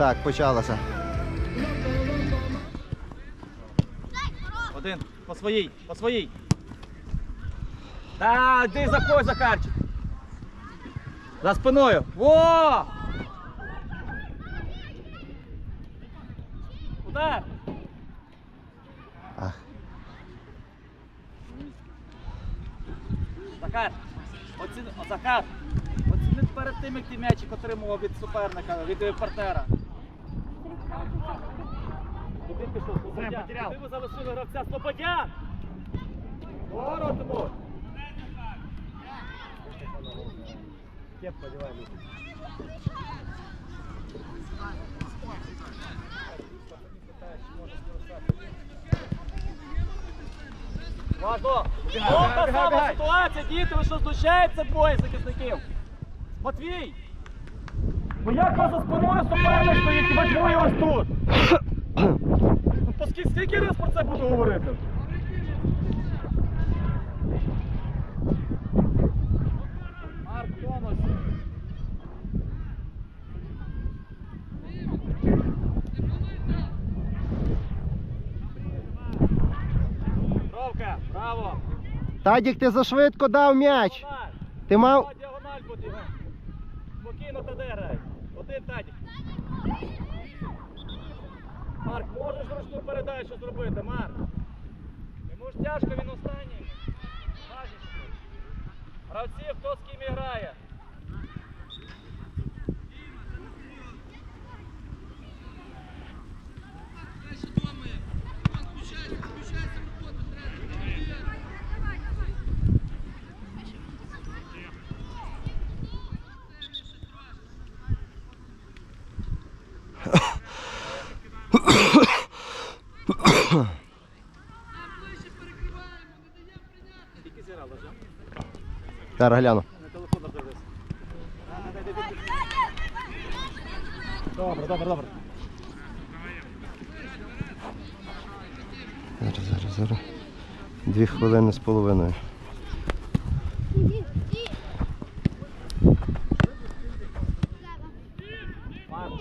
Так, почалося. Один. По своїй, по своїй. Та, йди заходь, Захарчик. За спиною. Во! Удар! Ах. Захар, оціни, Захар, оціни перед тим, як ти м'ячик отримував від суперника, від е, партнера. Куди пішов? Слободян. Куди ви залишили гравця? Слободян! Ворот йому! Кепку одягай, Люся. Важно! Опа, сама ситуація, діти, ви що знущаєтеся двоє захисників? Матвій! Ну як вас за спиною суперник стоїть, хіба двоє ось тут? Ну, то скільки, скільки раз про це буду говорити? Марк Томас. Браво! Тадік, ти зашвидко дав м'яч. Ти мав. О, Діагональ буде його. Спокійно туди грай. Один Тадік. Марк, можеш ручну передачу зробити, Марк? Йому ж тяжко, він останній. Гравці, хто з ким грає. Скільки зіграли вже? Зараз гляну. Добре, добре, добре. Зараз, зараз, зараз. Дві хвилини з половиною.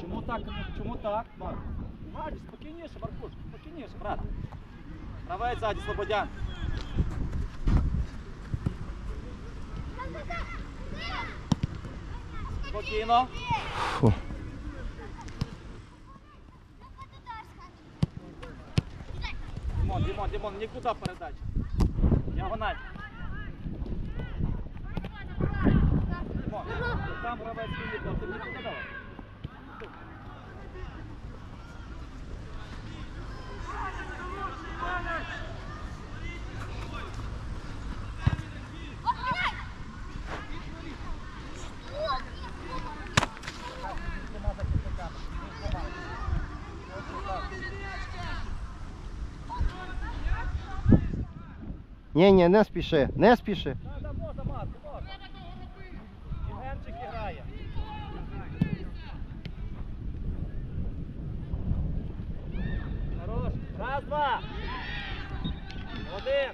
Чому так? Чому так? Марк? Марк, спокійніше, Маркуш, спокійніше, брат. Гравець ззаді, Слободян. Спокійно. Фу. Дімон, Дімон, Дімон, нікуди передача. Діагональ. Дімон, там гравець виїхав, ти нікуди давай. Ні, ні, не спіши, не спіши. Да, да, можна, Марко, можна. Євгенчик грає. Хорош. Раз, два. Один.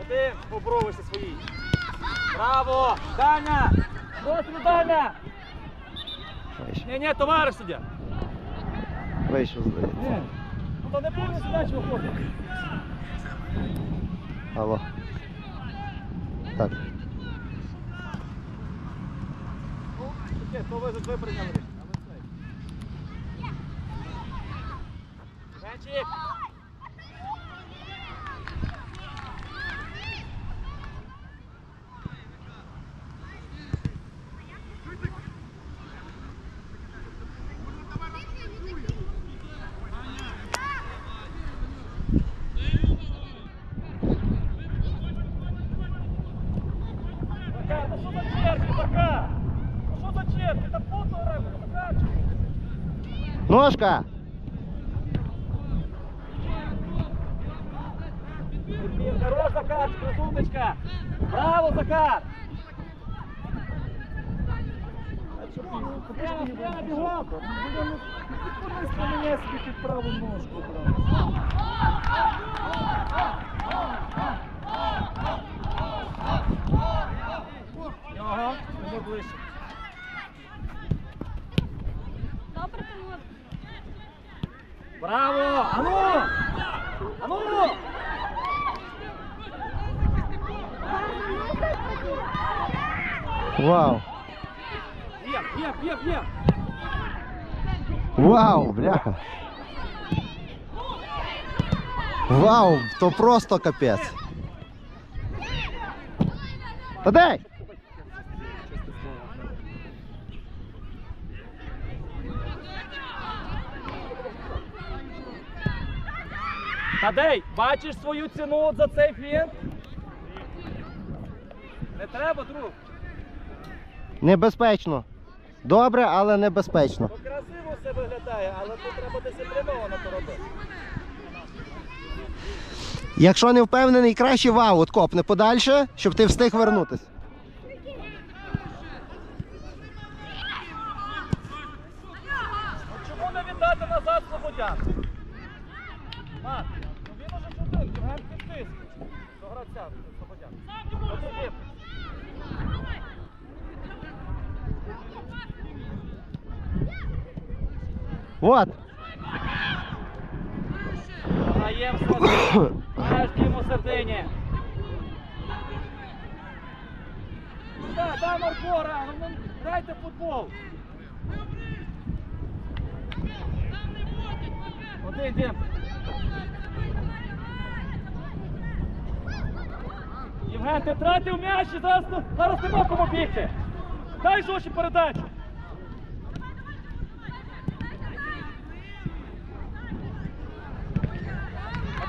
Один. Попробуйся свої. Браво! Даня! Ні, ні, товариш суддя. вийшов здається. То не повний суддя виходить. Алло. Так. Окей, то ви за двоє прийняли рішення ну що за черги, пока? Ну що за черги? Та фото граємо, покачуй. Ножка! Хорош, Захар, красуночка. Браво, Захар. Прямо, прямо, бігом. Кудись поміняй собі під праву ножку. Його, йому ближче. Браво! Ану! Ану! Вау! Є, є, є, є! Вау, бляха! Вау, то просто капець. Та дай! Тадей, бачиш свою ціну за цей фінт? Не треба, друг. Небезпечно. Добре, але небезпечно. Ну красиво все виглядає, але тут треба дисципліновано то робити. Якщо не впевнений, краще вау, от копне подальше, щоб ти встиг вернутись. Ну чому не віддати назад Слободян? Мат, ну він уже ж один, Євген підтиск. До гравця Слободян. От іди. От. Граємо середині. Маєш Діму середині. Так, дай Марко, ну, ну, футбол. Один, Дім. Євген, ти втратив м'яч зараз, зараз нема кому бігти. Дай Жоші передачу.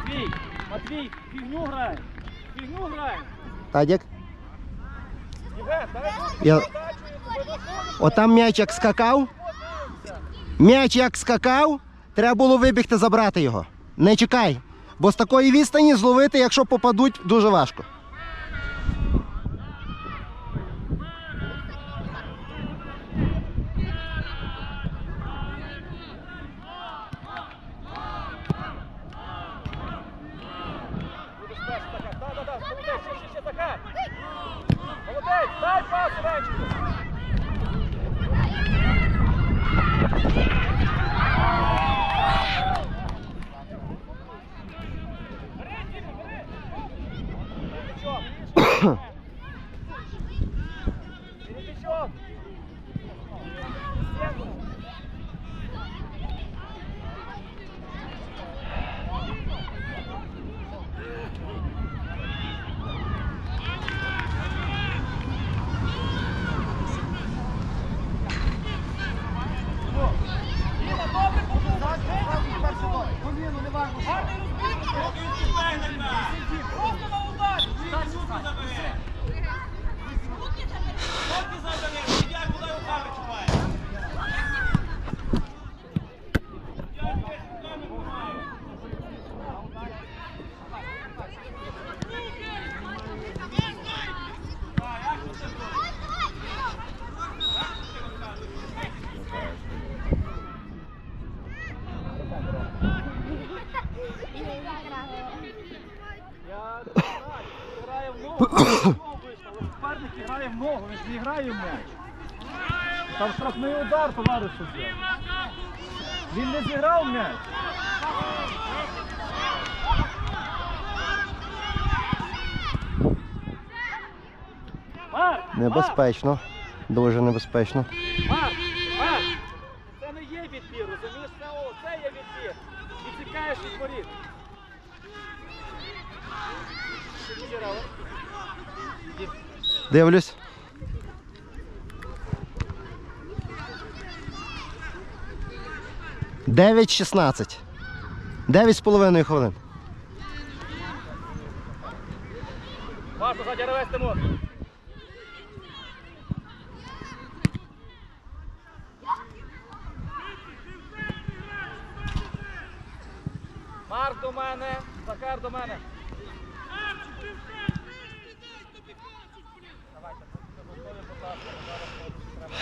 Матвій, Матвій, фігню грає. Фігню грає. Тадік. Я-. Отам м'яч як скакав. М'яч як скакав, треба було вибігти забрати його. Не чекай. Бо з такої відстані зловити, якщо попадуть, дуже важко. Yeah. М'яч. Там штрафний удар, товариш суддя. Він не зіграв м'яч. Небезпечно. Дуже небезпечно. Це не є відбір, розумієш? Це, є відбір. І тікаєш від воріт. Дивлюсь. Дев'ять шістнадцять. Дев'ять з половиною хвилин. Важко ззаді ревес Тимур. Марк до мене, Захар до мене. Давайте, готові, будь ласка, зараз треба.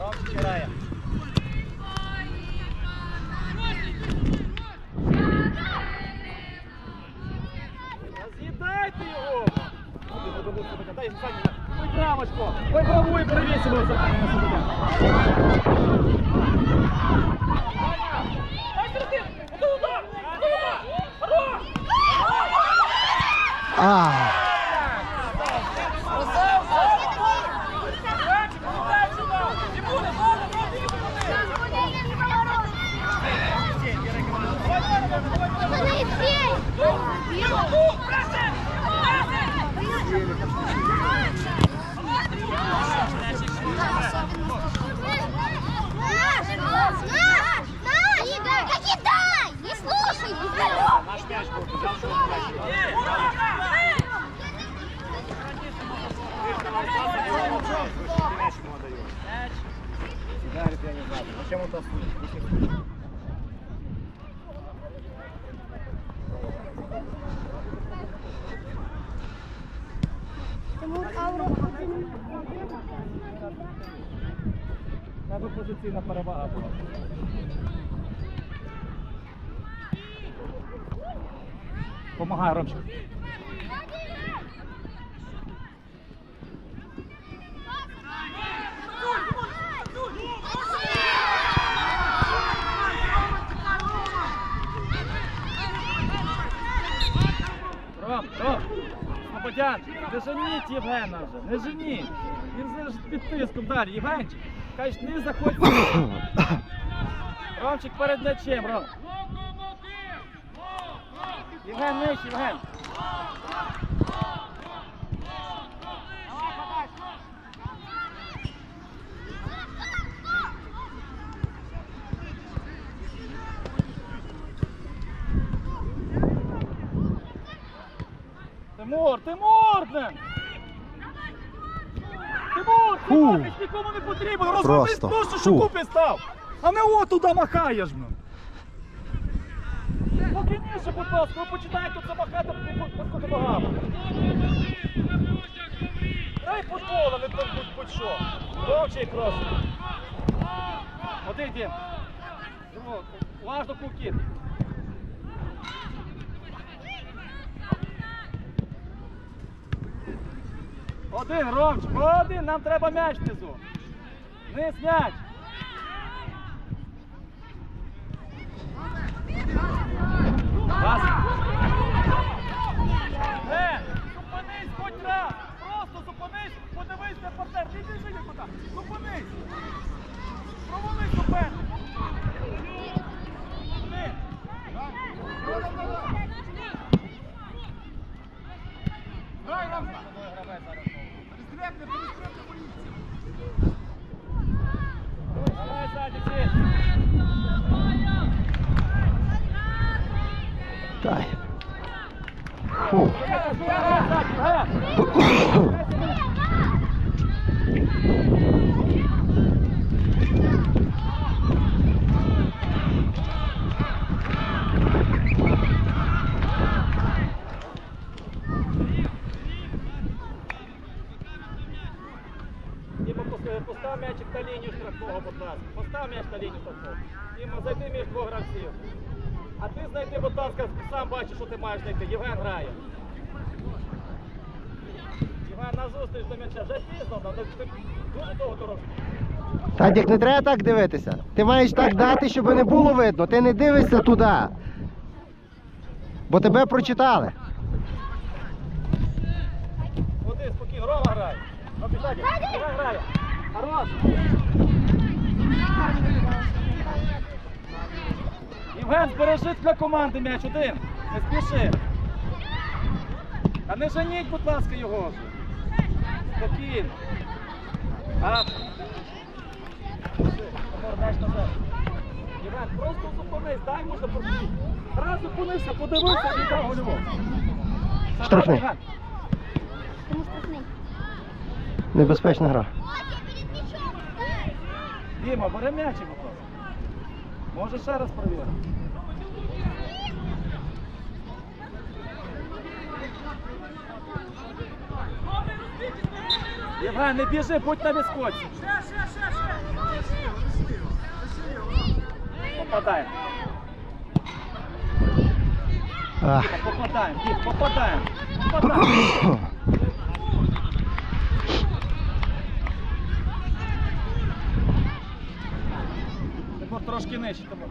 Ромчик грає. Та З'їдайте його! Дай Саня, ой, правочку. За А, Кидай! Не слушай! Тимур Авро. Треба позиційна перевага була. Помагай, Ромчик. Ром, Ром, Слободян, не женіть Євгена вже, не женіть. Він зараз під тиском далі. Євгенчик, кажеш, не заходь. Ромчик перед м'ячем, Ром. Євген, нижче, Євген. Тимур, Тимур, блин! Тимур, Тимур, ти ж нікому не потрібен, розвернись Просто. просто, що Фу. купи став. А не от туди махаєш, блин. Спокійніше, будь ласка, ви починаєте тут замахати по ногами. Дай футбола, не будь будь що. Довчий крос. Один Дім. Уважно кукіт. Один, Ромчик, один, нам треба м'яч внизу. Вниз м'яч. Е, зупинись хоч раз. Просто зупинись, подивись на партнер. Не біжи нікуди. Зупинись. Провали суперник. Вниз. Грай, Ромка. Давай, ззаді, сидь. Дай. Фу. Діма, пос- постав м'ячик на лінію штрафного, будь ласка. Постав м'яч на лінію штрафного. Діма, зайди між двох гравців. А ти знайди, будь ласка, сам бачиш, що ти маєш знайти. Євген грає. Євген, до м'яча. Вже пізно, ну, ти дуже довго дорожку. Тадік, не треба так дивитися. Ти маєш так дати, щоб не було видно. Ти не дивишся туди. Бо тебе прочитали. Ходи, спокійно, Рома грає. Рома, Садик, Євген грає. Хорош. Євген, збережи для команди м'яч один. Не спіши. А не женіть, будь ласка, його. Спокійно. Просто зупинись, дай можна пробити. Раз зупинився, подивився і дав гольову. Штрафний. Тому страшний. Небезпечна гра. Діма, бери м'ячик, будь ласка. Може ще раз перевірити. Євген, не біжи, будь на віскоці. Попадаємо. Ах. Попадаємо, дід, попадаємо. Попадаємо. Тепер трошки нижче тому.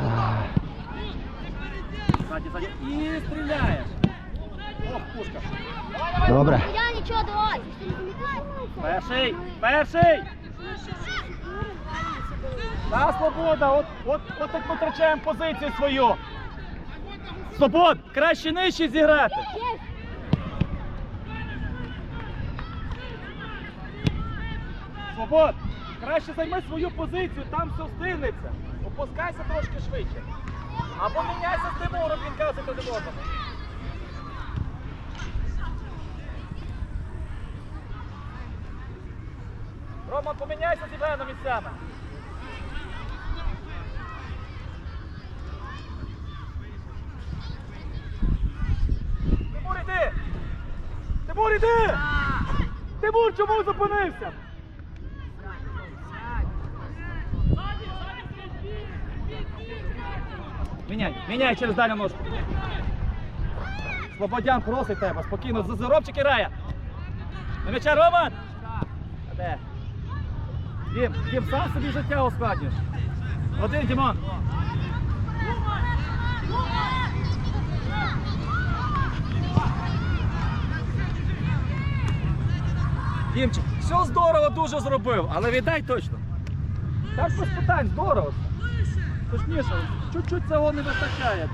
Ах. Ззаді, ззаді. І стріляєш. Ох, пушка. Добре. Я нічого давай. Перший, перший. Та свобода, от, от, от так ми втрачаємо позицію свою. Свобод, краще нижче зіграти. Свобод, краще займи свою позицію, там все встигнеться. Опускайся трошки швидше. Або міняйся з Тимуром, він каже один одному. Роман, поміняйся з Євгеном місцями. Тимур, іди! Тимур, іди! Тимур, чому зупинився? Міняй, міняй через дальню ножку. Слободян просить тебе, спокійно, з Робчик і Рая. На м'яча, Роман! Де? Дім, Дім, сам собі життя ускладнюєш. Один, Дімон. Дімчик, все здорово дуже зробив, але віддай точно. Так без питань, здорово. Точніше, чуть-чуть цього не вистачає.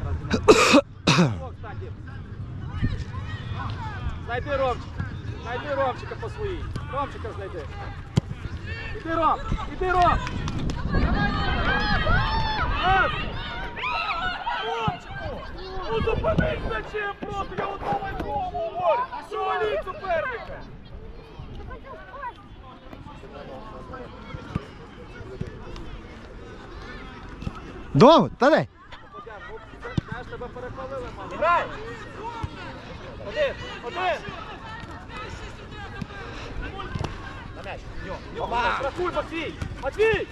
Знайди Ромчика. Знайди Ромчика по своїй. Ромчика знайди. Іди, Ром! Іди, Ром! Ромчику! Ну зупинись зачем просто, я одному і другому говорю! Що валіть суперника? Довго, та дай. Знаєш, тебе перепалили, мало. Грай! Один, один! На м'яч. Йо, йо, Рахуй, Матвій! Матвій!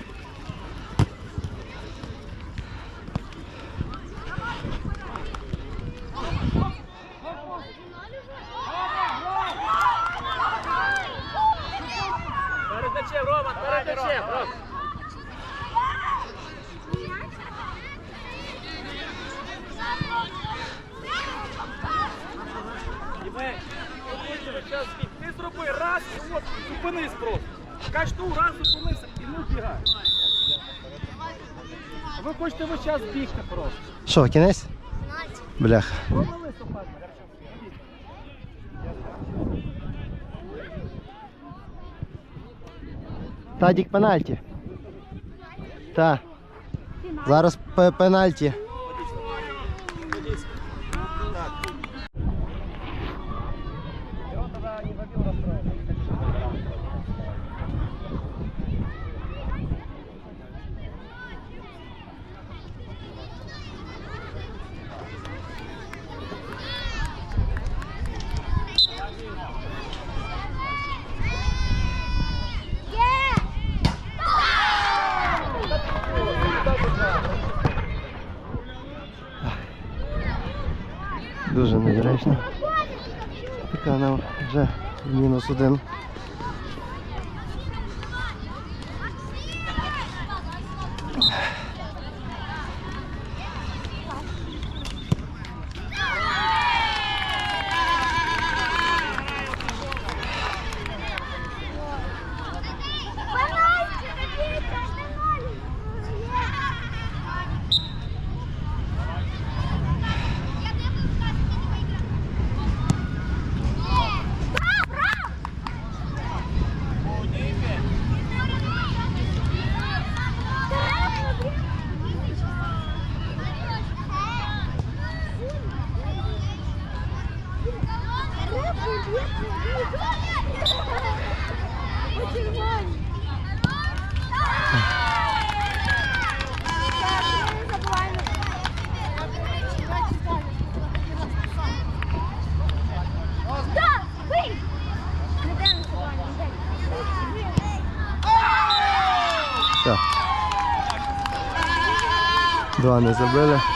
час бігти просто. Що, кінець? Блях. Провели суперника. Тадік пенальті. Та. Зараз пе- пенальті. Дуже недоречно. Така нам вже мінус один. Все. Два не забили.